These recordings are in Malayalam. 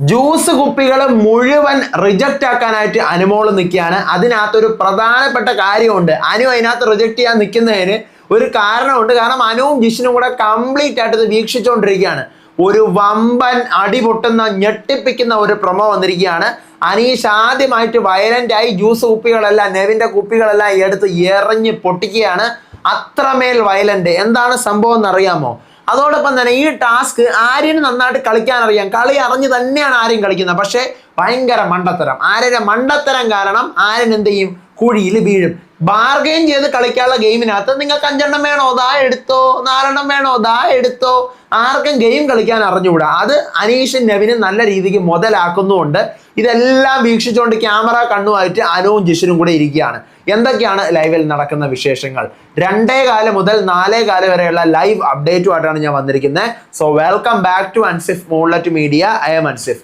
ജ്യൂസ് കുപ്പികൾ മുഴുവൻ റിജക്റ്റ് ആക്കാനായിട്ട് അനുമോൾ നിൽക്കുകയാണ്. അതിനകത്തൊരു പ്രധാനപ്പെട്ട കാര്യമുണ്ട്. അനു അതിനകത്ത് റിജക്റ്റ് ചെയ്യാൻ നിൽക്കുന്നതിന് ഒരു കാരണമുണ്ട്. കാരണം അനുവും ജിഷിനും കൂടെ കംപ്ലീറ്റ് ആയിട്ട് ഇത് വീക്ഷിച്ചുകൊണ്ടിരിക്കുകയാണ്. ഒരു വമ്പൻ അടിപൊട്ടുന്ന ഞെട്ടിപ്പിക്കുന്ന ഒരു പ്രൊമോ വന്നിരിക്കുകയാണ്. അനീഷ് ആദ്യമായിട്ട് വയലന്റ് ആയി ജ്യൂസ് കുപ്പികളെല്ലാം നെവിന്റെ കുപ്പികളെല്ലാം എടുത്ത് എറിഞ്ഞ് പൊട്ടിക്കുകയാണ്. അത്രമേൽ വയലന്റ് എന്താണ് സംഭവം എന്നറിയാമോ അതോടൊപ്പം തന്നെ ഈ ടാസ്ക് ആര്യന് നന്നായിട്ട് കളിക്കാൻ അറിയാം കളി അറിഞ്ഞു തന്നെയാണ് ആര്യൻ കളിക്കുന്നത്. പക്ഷേ ഭയങ്കര മണ്ടത്തരം. ആര്യന്റെ മണ്ടത്തരം കാരണം ആര്യൻ എന്ത് ചെയ്യും? കുഴിയിൽ വീഴും. ബാർഗെയിൻ ചെയ്ത് കളിക്കാനുള്ള ഗെയിമിനകത്ത് നിങ്ങൾക്ക് അഞ്ചെണ്ണം വേണോ? ദാ എടുത്തോ. നാലെണ്ണം വേണോ? ദാ എടുത്തോ. ആർക്കും ഗെയിം കളിക്കാൻ അറിഞ്ഞുകൂടാ. അത് അനീഷും നവിനും നല്ല രീതിക്ക് മുതലാക്കുന്നുമുണ്ട്. ഇതെല്ലാം വീക്ഷിച്ചുകൊണ്ട് ക്യാമറ കണ്ണുമായിട്ട് അനുവും ജിഷനും കൂടെ ഇരിക്കുകയാണ്. എന്തൊക്കെയാണ് ലൈവിൽ നടക്കുന്ന വിശേഷങ്ങൾ? രണ്ടേ കാലം മുതൽ നാലേ കാലം വരെയുള്ള ലൈവ് അപ്ഡേറ്റുമായിട്ടാണ് ഞാൻ വന്നിരിക്കുന്നത്. So welcome back to Ansif moonlet media I'm Ansif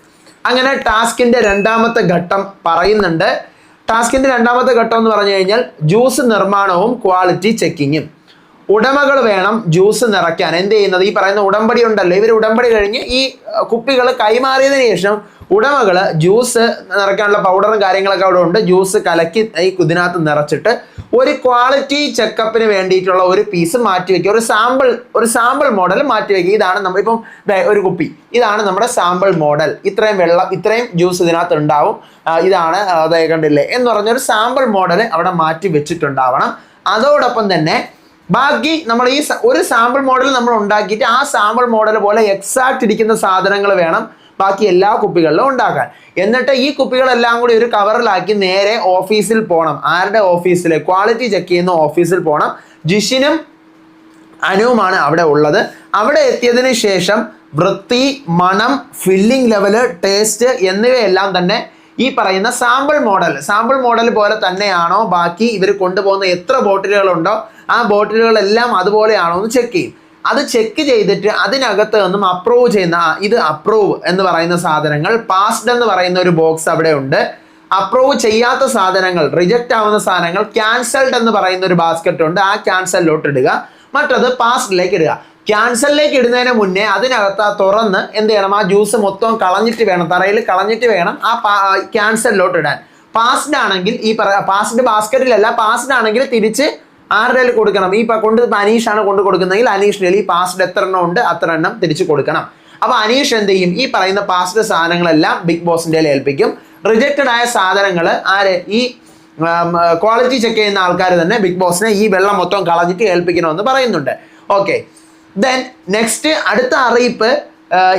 അങ്ങനെ ടാസ്കിന്റെ രണ്ടാമത്തെ ഘട്ടം പറയുന്നുണ്ട്. ടാസ്കിന്റെ രണ്ടാമത്തെ ഘട്ടം എന്ന് പറഞ്ഞു കഴിഞ്ഞാൽ ജ്യൂസ് നിർമ്മാണവും ക്വാളിറ്റി ചെക്കിങ്ങും ഉടമകൾ വേണം ജ്യൂസ് നിറയ്ക്കാൻ. എന്ത് ചെയ്യുന്നത്? ഈ പറയുന്ന ഉടമ്പടി ഉണ്ടല്ലോ. ഇവർ ഉടമ്പടി കഴിഞ്ഞ് ഈ കുപ്പികൾ കൈമാറിയതിനു ശേഷം ഉടമകൾ ജ്യൂസ് നിറയ്ക്കാനുള്ള പൗഡറും കാര്യങ്ങളൊക്കെ അവിടെ ഉണ്ട്. ജ്യൂസ് കലക്കി ഈ ഇതിനകത്ത് നിറച്ചിട്ട് ഒരു ക്വാളിറ്റി ചെക്കപ്പിന് വേണ്ടിയിട്ടുള്ള ഒരു പീസ് മാറ്റി വെക്കുക. ഒരു സാമ്പിൾ ഒരു സാമ്പിൾ മോഡൽ മാറ്റി വെക്കുക. ഇതാണ് നമ്മൾ ഇപ്പം ഒരു കുപ്പി. ഇതാണ് നമ്മുടെ സാമ്പിൾ മോഡൽ ഇത്രയും വെള്ളം ഇത്രയും ജ്യൂസ് ഇതിനകത്ത് ഉണ്ടാവും. ഇതാണ് അതായത് കണ്ടില്ലേ? എന്ന് പറഞ്ഞൊരു സാമ്പിൾ മോഡൽ അവിടെ മാറ്റി വെച്ചിട്ടുണ്ടാവണം. അതോടൊപ്പം തന്നെ ബാക്കി നമ്മൾ ഈ ഒരു സാമ്പിൾ മോഡൽ നമ്മൾ ഉണ്ടാക്കിയിട്ട് ആ സാമ്പിൾ മോഡൽ പോലെ എക്സാക്ട് ഇരിക്കുന്ന സാധനങ്ങൾ വേണം. ബാക്കി എല്ലാ കുപ്പികളിലും ഉണ്ടാക്കാൻ. എന്നിട്ട് ഈ കുപ്പികളെല്ലാം കൂടി ഒരു കവറിലാക്കി നേരെ ഓഫീസിൽ പോകണം ആരുടെ ഓഫീസിൽ ക്വാളിറ്റി ചെക്ക് ചെയ്യുന്ന ഓഫീസിൽ പോകണം ജിഷിനും അനുവുമാണ് അവിടെ ഉള്ളത്. അവിടെ എത്തിയതിന് ശേഷം വൃത്തി മണം ഫില്ലിംഗ് ലെവൽ ടേസ്റ്റ് എന്നിവയെല്ലാം തന്നെ ഈ പറയുന്ന സാമ്പിൾ മോഡൽ സാമ്പിൾ മോഡൽ പോലെ തന്നെയാണോ? ബാക്കി ഇവർ കൊണ്ടുപോകുന്ന എത്ര ബോട്ടിലുകളുണ്ടോ ആ ബോട്ടിലുകളെല്ലാം അതുപോലെയാണോ എന്ന് ചെക്ക് ചെയ്യും. അത് ചെക്ക് ചെയ്തിട്ട് അതിനകത്ത് നിന്നും അപ്രൂവ് ചെയ്യുന്ന ഇത് അപ്രൂവ് എന്ന് പറയുന്ന സാധനങ്ങൾ പാസ്ഡ് എന്ന് പറയുന്ന ഒരു ബോക്സ് അവിടെ ഉണ്ട്. അപ്രൂവ് ചെയ്യാത്ത സാധനങ്ങൾ റിജക്റ്റ് ആവുന്ന സാധനങ്ങൾ ക്യാൻസൽഡ് എന്ന് പറയുന്ന ഒരു ബാസ്ക്കറ്റ് ഉണ്ട്. ആ ക്യാൻസലിലോട്ട് ഇടുക. മറ്റത് പാസ്ഡിലേക്ക് ഇടുക. ക്യാൻസലിലേക്ക് ഇടുന്നതിന് മുന്നേ അതിനകത്ത് തുറന്ന് എന്ത് ചെയ്യണം? ആ ജ്യൂസ് മൊത്തം കളഞ്ഞിട്ട് വേണം തറയിൽ കളഞ്ഞിട്ട് വേണം ആ ക്യാൻസലിലോട്ട് ഇടാൻ. പാസ്ഡ് ആണെങ്കിൽ ഈ പാസ്ഡ് ബാസ്ക്കറ്റിലല്ല പാസ്ഡ് ആണെങ്കിൽ തിരിച്ച് ആരുടെ കൊടുക്കണം? ഈ കൊണ്ട് അനീഷ് അനീഷാണ് കൊണ്ട് കൊടുക്കുന്നതെങ്കിൽ അനീഷിന്റെ ഈ പാസ്ഡ് എത്ര എണ്ണം ഉണ്ട് അത്ര എണ്ണം തിരിച്ചു കൊടുക്കണം. അപ്പൊ അനീഷ് എന്ത് ചെയ്യും? ഈ പറയുന്ന പാസ്ഡ് സാധനങ്ങളെല്ലാം ബിഗ് ബോസിന്റെ ഏൽപ്പിക്കും. റിജക്റ്റഡ് ആയ സാധനങ്ങൾ ആര്? ഈ ക്വാളിറ്റി ചെക്ക് ചെയ്യുന്ന ആൾക്കാർ തന്നെ ബിഗ് ബോസിനെ ഈ വെള്ളം മൊത്തം കളഞ്ഞിട്ട് ഏൽപ്പിക്കണമെന്ന് പറയുന്നുണ്ട്. ഓക്കെ ദെൻ നെക്സ്റ്റ് അടുത്ത അറിയിപ്പ്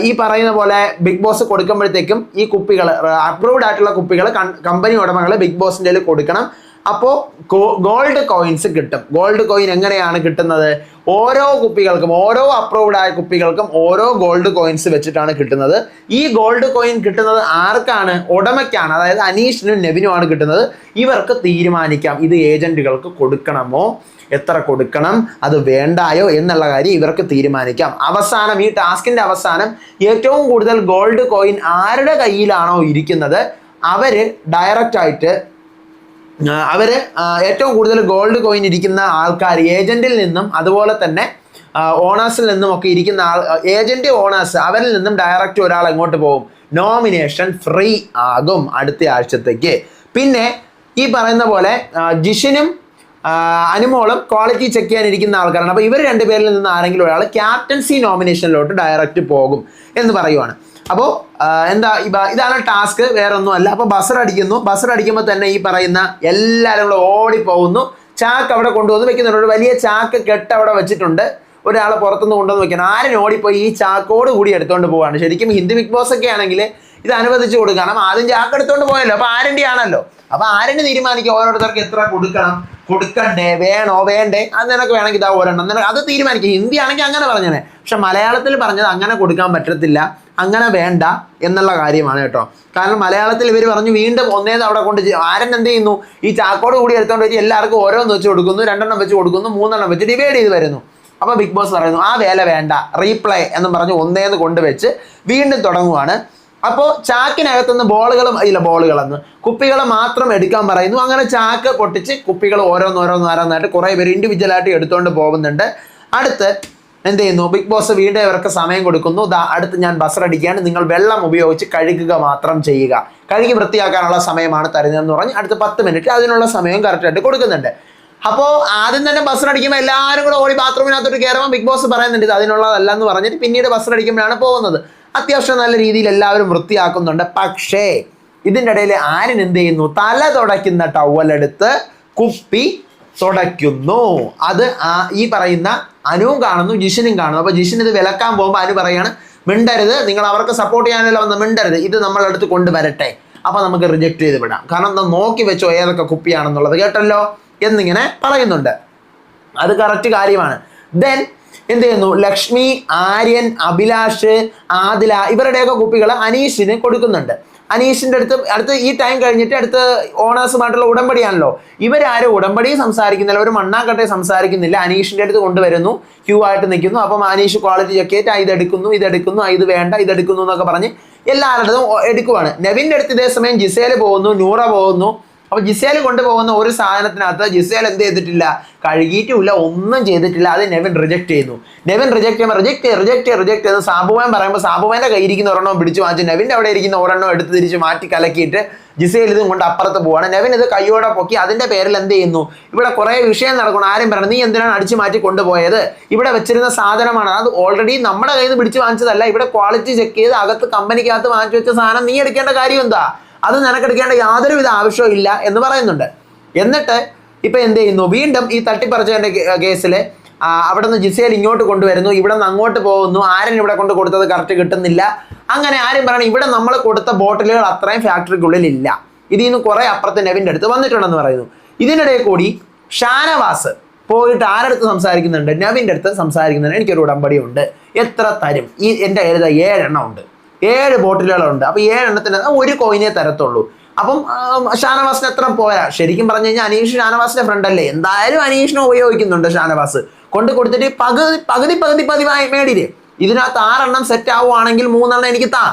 ഈ പറയുന്ന പോലെ ബിഗ് ബോസ് കൊടുക്കുമ്പോഴത്തേക്കും ഈ കുപ്പികൾ അപ്രൂവ്ഡ് ആയിട്ടുള്ള കുപ്പികൾ കമ്പനി ഉടമകൾ ബിഗ് ബോസിന്റെ കൊടുക്കണം. അപ്പോൾ ഗോൾഡ് കോയിൻസ് കിട്ടും. ഗോൾഡ് കോയിൻ എങ്ങനെയാണ് കിട്ടുന്നത്? ഓരോ കുപ്പികൾക്കും ഓരോ അപ്രൂവ്ഡ് ആയ കുപ്പികൾക്കും ഓരോ ഗോൾഡ് കോയിൻസ് വെച്ചിട്ടാണ് കിട്ടുന്നത്. ഈ ഗോൾഡ് കോയിൻ കിട്ടുന്നത് ആർക്കാണ്? ഉടമയ്ക്കാണ്. അതായത് അനീഷിനും നെവിനുമാണ് കിട്ടുന്നത്. ഇവർക്ക് തീരുമാനിക്കാം. ഇത് ഏജന്റുകൾക്ക് കൊടുക്കണമോ? എത്ര കൊടുക്കണം? അത് വേണ്ടായോ? എന്നുള്ള കാര്യം ഇവർക്ക് തീരുമാനിക്കാം. അവസാനം ഈ ടാസ്കിന്റെ അവസാനം ഏറ്റവും കൂടുതൽ ഗോൾഡ് കോയിൻ ആരുടെ കയ്യിലാണോ ഇരിക്കുന്നത്? അവർ ഡയറക്റ്റ് അവർ ഏറ്റവും കൂടുതൽ ഗോൾഡ് കോയിൻ ഇരിക്കുന്ന ആൾക്കാർ ഏജന്റിൽ നിന്നും അതുപോലെ തന്നെ ഓണേഴ്സിൽ നിന്നും ഒക്കെ ഇരിക്കുന്ന ആൾ ഏജന്റ് ഓണേഴ്സ് അവരിൽ നിന്നും ഡയറക്റ്റ് ഒരാൾ എങ്ങോട്ട് പോകും? നോമിനേഷൻ ഫ്രീ ആകും അടുത്ത ആഴ്ചത്തേക്ക്. പിന്നെ ഈ പറയുന്ന പോലെ ജിഷിനും അനുമോളും ക്വാളിറ്റി ചെക്ക് ചെയ്യാൻ ഇരിക്കുന്ന ആൾക്കാരാണ്. അപ്പോൾ ഇവർ രണ്ടുപേരിൽ നിന്ന് ആരെങ്കിലും ഒരാൾ ക്യാപ്റ്റൻസി നോമിനേഷനിലോട്ട് ഡയറക്റ്റ് പോകും എന്ന് പറയുവാണ്. അപ്പോൾ എന്താ ഇതാണ് ടാസ്ക് വേറെ ഒന്നുമല്ല അപ്പോൾ ബസർ അടിക്കുന്നു. ബസർ അടിക്കുമ്പോൾ തന്നെ ഈ പറയുന്ന എല്ലാവരും കൂടെ ഓടിപ്പോകുന്നു. ചാക്ക് അവിടെ കൊണ്ടുവന്ന് വെക്കുന്നുണ്ട്. ഒരു വലിയ ചാക്ക് കെട്ട് അവിടെ വെച്ചിട്ടുണ്ട്. ഒരാളെ പുറത്തുനിന്ന് കൊണ്ടുവന്ന് വെക്കണം ആരും ഓടിപ്പോയി ഈ ചാക്കോട് കൂടി എടുത്തുകൊണ്ട് പോവാണ്. ശരിക്കും ഹിന്ദി ബിഗ് ബോസ് ഒക്കെ ആണെങ്കിൽ ഇത് അനുവദിച്ചു കൊടുക്കണം. ആദ്യം ചാക്ക് എടുത്തുകൊണ്ട് പോയല്ലോ. അപ്പോൾ ആരന്റെ ആണല്ലോ അപ്പൊ ആരന്റെ തീരുമാനിക്കും. ഓരോരുത്തർക്ക് എത്ര കൊടുക്കണം. കൊടുക്കണ്ടേ? വേണോ? വേണ്ടേ? അത് നിനക്ക് വേണമെങ്കിൽ ഇതാ ഒരെണ്ണം. അത് തീരുമാനിക്കും. ഹിന്ദി ആണെങ്കിൽ അങ്ങനെ പറഞ്ഞേ പക്ഷെ മലയാളത്തിൽ പറഞ്ഞത് അങ്ങനെ കൊടുക്കാൻ പറ്റത്തില്ല അങ്ങനെ വേണ്ട എന്നുള്ള കാര്യമാണ് കേട്ടോ. കാരണം മലയാളത്തിൽ ഇവർ പറഞ്ഞു വീണ്ടും ഒന്നേന്ന് അവിടെ കൊണ്ട്. ആരൻ എന്ത് ചെയ്യുന്നു? ഈ ചാക്കോട് കൂടി എടുത്തോണ്ട് വെച്ച് എല്ലാവർക്കും ഓരോന്ന് വെച്ച് കൊടുക്കുന്നു രണ്ടെണ്ണം വെച്ച് കൊടുക്കുന്നു മൂന്നെണ്ണം വെച്ച് ഡിവൈഡ് ചെയ്ത് വരുന്നു. അപ്പൊ ബിഗ് ബോസ് പറയുന്നു ആ വേല വേണ്ട റീപ്ലേ എന്ന് പറഞ്ഞ് ഒന്നേന്ന് കൊണ്ടുവച്ച് വീണ്ടും തുടങ്ങുവാണ്. അപ്പോൾ ചാക്കിനകത്തുനിന്ന് ബോളുകളും ഇല്ല ബോളുകളെന്ന് കുപ്പികൾ മാത്രം എടുക്കാൻ പറയുന്നു. അങ്ങനെ ചാക്ക് പൊട്ടിച്ച് കുപ്പികൾ ഓരോന്നോരോന്നോരോന്നായിട്ട് കുറേ പേര് ഇൻഡിവിജ്വലായിട്ട് എടുത്തുകൊണ്ട് പോകുന്നുണ്ട്. അടുത്ത് എന്ത് ചെയ്യുന്നു? ബിഗ് ബോസ് വീണ്ടും ഇവർക്ക് സമയം കൊടുക്കുന്നു. ദാ അടുത്ത് ഞാൻ ബസറടിക്കുകയാണ് നിങ്ങൾ വെള്ളം ഉപയോഗിച്ച് കഴുകുക മാത്രം ചെയ്യുക. കഴുകി വൃത്തിയാക്കാനുള്ള സമയമാണ് തരുന്നതെന്ന് പറഞ്ഞ് അടുത്ത പത്ത് മിനിറ്റ് അതിനുള്ള സമയം കറക്റ്റായിട്ട് കൊടുക്കുന്നുണ്ട്. അപ്പോൾ ആദ്യം തന്നെ ബസ്സിനടിക്കുമ്പോൾ എല്ലാവരും കൂടെ ഓടി ബാത്റൂമിനകത്തോട്ട് കയറുമ്പോൾ ബിഗ് ബോസ് പറയുന്നുണ്ട് ഇത് അതിനുള്ളതല്ല എന്ന് പറഞ്ഞിട്ട് പിന്നീട് ബസ്സിനടിക്കുമ്പോഴാണ് പോകുന്നത്. അത്യാവശ്യം നല്ല രീതിയിൽ എല്ലാവരും വൃത്തിയാക്കുന്നുണ്ട്. പക്ഷേ ഇതിന്റെ ഇടയിൽ ആര്യൻ എന്ത് ചെയ്യുന്നു? തല തുടയ്ക്കുന്ന ടവലെടുത്ത് കുപ്പി തുടയ്ക്കുന്നു. അത് ഈ പറയുന്ന അനുവും കാണുന്നു ജിഷിനും കാണുന്നു. അപ്പോൾ ജിഷൻ ഇത് വിലക്കാൻ പോകുമ്പോൾ അനു പറയാണ് മിണ്ടരുത് നിങ്ങൾ അവർക്ക് സപ്പോർട്ട് ചെയ്യാനല്ലോ വന്ന് മിണ്ടരുത്. ഇത് നമ്മളെടുത്ത് കൊണ്ടുവരട്ടെ. അപ്പോൾ നമുക്ക് റിജക്റ്റ് ചെയ്ത് വിടാം. കാരണം നോക്കി വെച്ചോ ഏതൊക്കെ കുപ്പിയാണെന്നുള്ളത് കേട്ടല്ലോ എന്നിങ്ങനെ പറയുന്നുണ്ട്. അത് കറക്റ്റ് കാര്യമാണ്. ദെൻ എന്ത് ചെയ്യുന്നു? ലക്ഷ്മി ആര്യൻ അഭിലാഷ് ആദില ഇവരുടെയൊക്കെ കുപ്പികൾ അനീഷിന് കൊടുക്കുന്നുണ്ട്. അനീഷിന്റെ അടുത്ത് അടുത്ത് ഈ ടൈം കഴിഞ്ഞിട്ട് അടുത്ത് ഓണേഴ്സുമായിട്ടുള്ള ഉടമ്പടിയാണല്ലോ. ഇവരാരും ഉടമ്പടി സംസാരിക്കുന്നില്ല. ഒരു മണ്ണാക്കട്ടെ സംസാരിക്കുന്നില്ല. അനീഷിന്റെ അടുത്ത് കൊണ്ടുവരുന്നു. ക്യൂ ആയിട്ട് നിൽക്കുന്നു. അപ്പം അനീഷ് ക്വാളിറ്റി ചെക്ക് ചെയ്തിട്ട് ആ, ഇത് എടുക്കുന്നു ഇത് എടുക്കുന്നു ആ, ഇത് വേണ്ട ഇതെടുക്കുന്നു എന്നൊക്കെ പറഞ്ഞ് എല്ലാവരുടെതും എടുക്കുവാണ്. നെവിന്റെ അടുത്ത് ഇതേ സമയം ജിസേൽ പോകുന്നു നൂറ പോകുന്നു. അപ്പൊ ജിസേൽ കൊണ്ടുപോകുന്ന ഒരു സാധനത്തിനകത്ത് ജിസേൽ എന്ത് ചെയ്തിട്ടില്ല? കഴുകിയിട്ടുമില്ല ഒന്നും ചെയ്തിട്ടില്ല. അത് നെവിൻ റിജക്ട് ചെയ്യുന്നു. നെവിൻ റിജക്ട് ചെയ്യുമ്പോൾ റിജക്ട് റിജക്ട് റിജക്ട് ചെയ്ത് സാബുവാൻ പറയുമ്പോൾ സാബുമാന്റെ കയ്യിരിക്കുന്ന ഒരെണ്ണം പിടിച്ച് വാങ്ങിച്ച് നെവിന്റെ അവിടെ ഇരിക്കുന്ന ഒരെണ്ണം എടുത്ത് തിരിച്ച് മാറ്റി കലക്കിയിട്ട് ജിസേൽ ഇതും കൊണ്ട് അപ്പുറത്ത് പോവാണ്. നെവിൻ ഇത് കയ്യോടെ പൊക്കി അതിന്റെ പേരിൽ എന്ത് ചെയ്യുന്നു? ഇവിടെ കുറേ വിഷയം നടക്കണം ആരും പറയണം നീ എന്തിനാണ് അടിച്ചു മാറ്റി കൊണ്ടുപോയത്? ഇവിടെ വെച്ചിരുന്ന സാധനമാണ്. അത് ഓൾറെഡി നമ്മുടെ കയ്യിൽ നിന്ന് പിടിച്ച് വാങ്ങിച്ചതല്ല. ഇവിടെ ക്വാളിറ്റി ചെക്ക് ചെയ്ത് അകത്ത് കമ്പനിക്കകത്ത് വാങ്ങിച്ചു വെച്ച സാധനം നീ എടുക്കേണ്ട കാര്യം എന്താ? അത് നിനക്കെടുക്കേണ്ട യാതൊരുവിധ ആവശ്യവും ഇല്ല എന്ന് പറയുന്നുണ്ട്. എന്നിട്ട് ഇപ്പം എന്ത് ചെയ്യുന്നു? വീണ്ടും ഈ തട്ടിപ്പറിച്ചതിന്റെ കേസിൽ അവിടെ നിന്ന് ജിസേൽ ഇങ്ങോട്ട് കൊണ്ടുവരുന്നു. ഇവിടെ നിന്ന് അങ്ങോട്ട് പോകുന്നു. ആരും ഇവിടെ കൊണ്ട് കൊടുത്തത് കറക്റ്റ് കിട്ടുന്നില്ല. അങ്ങനെ ആരും പറയണം ഇവിടെ നമ്മൾ കൊടുത്ത ബോട്ടിലുകൾ അത്രയും ഫാക്ടറിക്കുള്ളിൽ ഇല്ല. ഇതിൽ നിന്ന് കുറെ അപ്പുറത്ത് നെവിന്റെ അടുത്ത് വന്നിട്ടുണ്ടെന്ന് പറയുന്നു. ഇതിനിടയിൽ കൂടി ഷാനവാസ് പോയിട്ട് ആരടുത്ത് സംസാരിക്കുന്നുണ്ട്? നവിന്റെ അടുത്ത് സംസാരിക്കുന്നുണ്ട്. എനിക്കൊരു ഉടമ്പടി ഉണ്ട്. എത്ര തരും? ഈ എന്റെ കയ്യിൽ ഏഴെണ്ണം ഉണ്ട്. ഏഴ് ബോട്ടിലുകളുണ്ട്. അപ്പോൾ ഏഴെണ്ണത്തിന് ഒരു കോയിനെ തരത്തുള്ളൂ. അപ്പം ഷാനവാസിന് എത്ര പോരാ? ശരിക്കും പറഞ്ഞു കഴിഞ്ഞാൽ അനീഷ് ഷാനവാസിന്റെ ഫ്രണ്ട് അല്ലേ? എന്തായാലും അനീഷിനെ ഉപയോഗിക്കുന്നുണ്ട് ഷാനവാസ്. കൊണ്ട് കൊടുത്തിട്ട് പകുതി പകുതി പകുതി പതിവായി മേടിയില്ലേ ഇതിനകത്ത് ആറെണ്ണം സെറ്റ് ആവുകയാണെങ്കിൽ മൂന്നെണ്ണം എനിക്ക് താ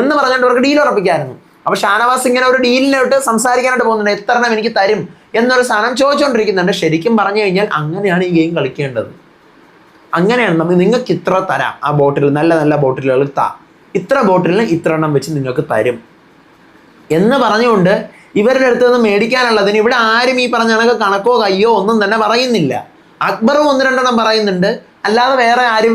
എന്ന് പറഞ്ഞിട്ട് അവർക്ക് ഡീൽ ഉറപ്പിക്കായിരുന്നു. അപ്പൊ ഷാനവാസ് ഇങ്ങനെ ഒരു ഡീലിലോട്ട് സംസാരിക്കാനായിട്ട് പോകുന്നുണ്ട്. എത്ര എണ്ണം എനിക്ക് തരും എന്നൊരു സാധനം ചോദിച്ചുകൊണ്ടിരിക്കുന്നുണ്ട് ശരിക്കും പറഞ്ഞു കഴിഞ്ഞാൽ അങ്ങനെയാണ് ഈ ഗെയിം കളിക്കേണ്ടത്. അങ്ങനെയാണ് നമ്മൾ നിങ്ങൾക്ക് ഇത്ര തരാം ആ ബോട്ടിൽ നല്ല നല്ല ബോട്ടിലുകൾ താ. ഇത്ര ബോട്ടിലിന് ഇത്ര എണ്ണം വെച്ച് നിങ്ങൾക്ക് തരും. എന്ന് പറഞ്ഞുകൊണ്ട് ഇവരുടെ അടുത്ത് നിന്ന് മേടിക്കാനുള്ളതിന് ഇവിടെ ആരും ഈ പറഞ്ഞ കണക്ക് കണക്കോ കയ്യോ ഒന്നും തന്നെ പറയുന്നില്ല. അക്ബറും ഒന്ന് രണ്ടെണ്ണം പറയുന്നുണ്ട്. അല്ലാതെ വേറെ ആരും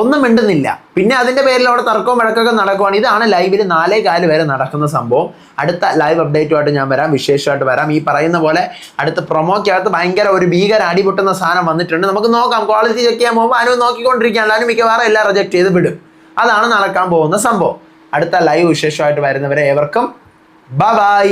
ഒന്നും മിണ്ടുന്നില്ല. പിന്നെ അതിന്റെ പേരിൽ അവിടെ തർക്കവും വഴക്കൊക്കെ നടക്കുവാണ്. ഇതാണ് ലൈവിൽ നാലേ കാൽ വരെ നടക്കുന്ന സംഭവം. അടുത്ത ലൈവ് അപ്ഡേറ്റുമായിട്ട് ഞാൻ വരാം. വിശേഷമായിട്ട് വരാം. ഈ പറയുന്ന പോലെ അടുത്ത പ്രൊമോക്കകത്ത് ഭയങ്കര ഒരു ഭീകര അടിപൊട്ടുന്ന സാധനം വന്നിട്ടുണ്ട്. നമുക്ക് നോക്കാം. ക്വാളിറ്റി ചെക്ക് ചെയ്യാൻ പോകുമ്പോൾ അനു നോക്കിക്കൊണ്ടിരിക്കുകയാണ്. അനു മിക്കവാറും എല്ലാം റിജക്ട് ചെയ്ത് വിടും. അതാണ് നടക്കാൻ പോകുന്ന സംഭവം. അടുത്ത ലൈവ് വിശേഷമായിട്ട് വരുന്നവരെ ഏവർക്കും ബൈ